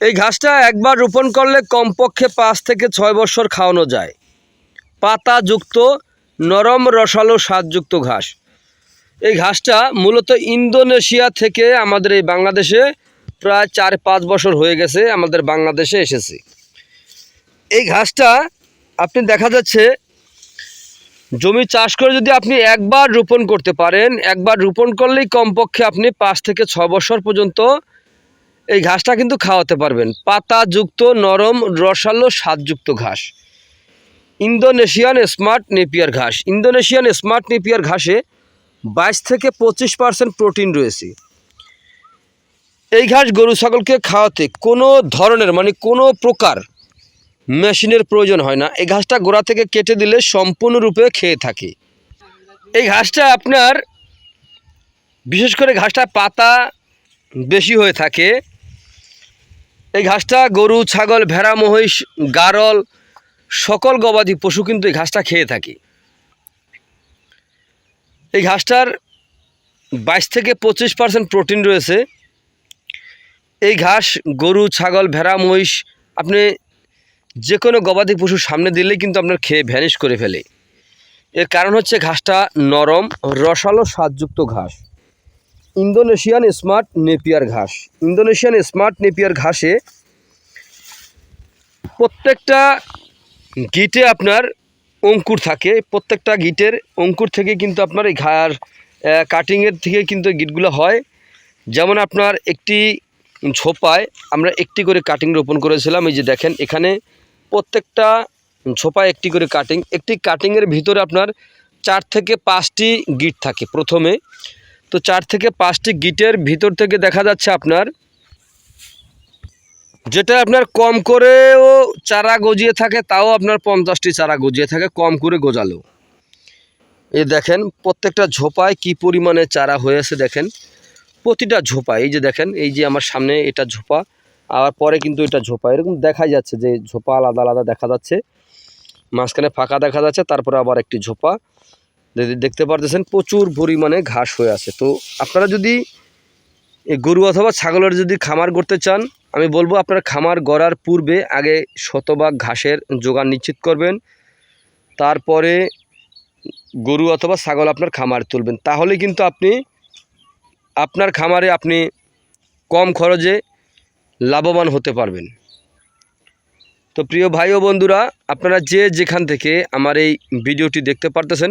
এই ঘাসটা একবার রোপণ করলে কমপক্ষে পাঁচ থেকে ছয় বছর খাওয়ানো যায়। পাতাযুক্ত, নরম, রসালো, স্বাদযুক্ত ঘাস। এই ঘাসটা মূলত ইন্দোনেশিয়া থেকে আমাদের এই বাংলাদেশে প্রায় চার পাঁচ বছর হয়ে গেছে আমাদের বাংলাদেশে এসেছে। এই ঘাসটা আপনি দেখা যাচ্ছে, জমি চাষ করে যদি আপনি একবার রোপণ করতে পারেন, একবার রোপণ করলেই কমপক্ষে আপনি পাঁচ থেকে ছ বছর পর্যন্ত এই ঘাসটা কিন্তু খাওয়াতে পারবেন। পাতাযুক্ত, নরম, রসালো, স্বাদযুক্ত ঘাস। ইন্দোনেশিয়ান স্মার্ট নেপিয়ার ঘাস। ইন্দোনেশিয়ান স্মার্ট নেপিয়ার ঘাসে বাইশ থেকে পঁচিশ পার্সেন্ট প্রোটিন রয়েছে। এই ঘাস গরু ছাগলকে খাওয়াতে কোনো ধরনের মানে কোনো প্রকার মেশিনের প্রয়োজন হয় না। এই ঘাসটা গোড়া থেকে কেটে দিলে সম্পূর্ণরূপে খেয়ে থাকে। এই ঘাসটা আপনার, বিশেষ করে ঘাসটা পাতা বেশি হয়ে থাকে এই ঘাসটা গরু, ছাগল, ভেড়া, মহিষ, গারল, সকল গবাদি পশু কিন্তু এই ঘাসটা খেয়ে থাকে। এই ঘাসটার বাইশ থেকে পঁচিশ পার্সেন্ট প্রোটিন রয়েছে। এই ঘাস, গরু, ছাগল, ভেড়া, মহিষ, আপনি যে কোনো গবাদি পশুর সামনে দিলেই কিন্তু আপনার খেয়ে ভ্যানিশ করে ফেলে। এর কারণ হচ্ছে ঘাসটা নরম, রসালো, স্বাদযুক্ত ঘাস। ইন্দোনেশিয়ান স্মার্ট নেপিয়ার ঘাস। ইন্দোনেশিয়ান স্মার্ট নেপিয়ার ঘাসে প্রত্যেকটা গিটে আপনার অঙ্কুর থাকে। প্রত্যেকটা গিটের অঙ্কুর থেকে কিন্তু আপনার এই ঘাস কাটিংয়ের থেকে কিন্তু গিটগুলো হয়। যেমন আপনার একটি ঝোপায় আমরা একটি করে কাটিং রোপণ করেছিলাম। এই যে দেখেন, এখানে প্রত্যেকটা ঝোপায় একটি করে কাটিং একটি কাটিংয়ের ভিতরে আপনার চার থেকে পাঁচটি গিট থাকে প্রথমে। তো চার থেকে পাঁচটি গিটের ভিতর থেকে দেখা যাচ্ছে আপনার, যেটা আপনার কম করেও চারা গজিয়ে থাকে, তাও আপনার পঞ্চাশটি চারা গজিয়ে থাকে, কম করে গজালো। এই দেখেন, প্রত্যেকটা ঝোপায় কি পরিমাণে চারা হয়েছে দেখেন। প্রতিটা ঝোপা, এই যে দেখেন, এই যে আমার সামনে এটা ঝোপা আর পরে কিন্তু এটা ঝোপা। এরকম দেখা যাচ্ছে যে ঝোপা আলাদা আলাদা দেখা যাচ্ছে, মাঝখানে ফাঁকা দেখা যাচ্ছে, তারপরে আবার একটি ঝোপা। দেখতে পারতেছেন প্রচুর পরিমাণে ঘাস হয়ে আছে। তো আপনারা যদি গরু অথবা ছাগলের যদি খামার করতে চান, আমি বলব আপনার খামার গড়ার পূর্বে আগে শতভাগ ঘাসের যোগান নিশ্চিত করবেন। তারপরে গরু অথবা ছাগল আপনার খামার তুলবেন। তাহলে কিন্তু আপনি, আপনার খামারে আপনি কম খরচে লাভবান হতে পারবেন। তো প্রিয় ভাই ও বন্ধুরা, আপনারা যে যেখান থেকে আমার এই ভিডিওটি দেখতে পারতেছেন